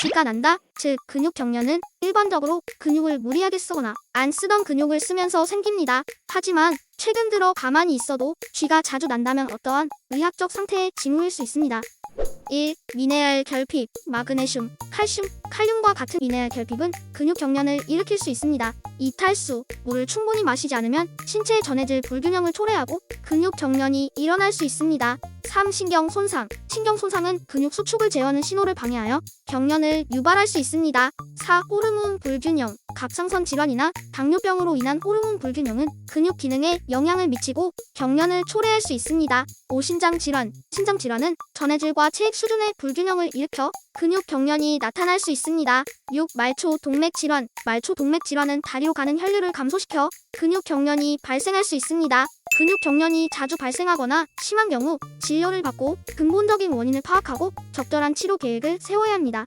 쥐가 난다. 즉 근육 경련은 일반적으로 근육을 무리하게 쓰거나 안 쓰던 근육을 쓰면서 생깁니다. 하지만 최근 들어 가만히 있어도 쥐가 자주 난다면 어떠한 의학적 상태의 징후일 수 있습니다. 1. 미네랄 결핍, 마그네슘, 칼슘, 칼륨과 같은 미네랄 결핍은 근육 경련을 일으킬 수 있습니다. 이탈수, 물을 충분히 마시지 않으면 신체에 전해질 불균형을 초래하고 근육 경련이 일어날 수 있습니다. 3. 신경 손상, 신경 손상은 근육 수축을 제어하는 신호를 방해하여 경련을 유발할 수 있습니다. 4. 호르몬 불균형, 갑상선 질환이나 당뇨병으로 인한 호르몬 불균형은 근육 기능에 영향을 미치고 경련을 초래할 수 있습니다. 5. 신장 질환, 신장 질환은 전해질과 체액 수준의 불균형을 일으켜 근육 경련이 나타날 수 있습니다. 6. 말초 동맥 질환, 말초 동맥 질환은 다리로 가는 혈류를 감소시켜 근육 경련이 발생할 수 있습니다. 근육 경련이 자주 발생하거나 심한 경우 진료를 받고 근본적인 원인을 파악하고 적절한 치료 계획을 세워야 합니다.